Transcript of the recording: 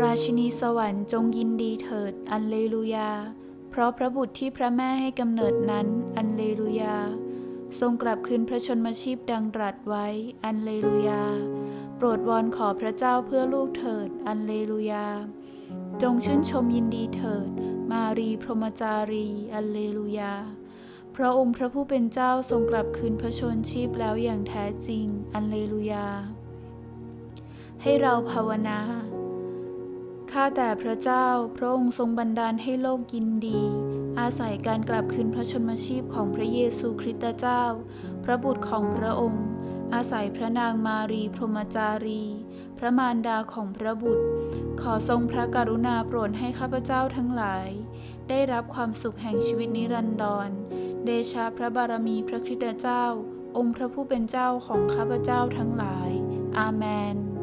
ราชินีสวรรค์จงยินดีเถิด อันเลลูยา เพราะพระบุตรที่พระแม่ให้กำเนิดนั้น อันเลลูยา ทรงกลับคืนพระชนมชีพดังตรัสไว้ อันเลลูยา โปรดวอนขอพระเจ้าเพื่อลูกเถิด อันเลลูยา จงชื่นชมยินดีเถิด มารีพรหมจารี อันเลลูยา พระองค์พระผู้เป็นเจ้าทรงกลับคืนพระชนชีพแล้วอย่างแท้จริง อันเลลูยา ให้เราภาวนา ข้าแต่พระเจ้าพระองค์ทรงบันดาลให้โลกยินดี อาศัยการกลับคืนพระชนมชีพของพระเยซูคริสต์เจ้า พระบุตรของพระองค์ อาศัยพระนางมารีพรหมจารี พระมารดาของพระบุตร ขอทรงพระกรุณาโปรดให้ข้าพเจ้าทั้งหลาย ได้รับความสุขแห่งชีวิตนิรันดร เดชะพระบารมีพระคริสตเจ้า องค์พระผู้เป็นเจ้าของข้าพเจ้าทั้งหลาย อาเมน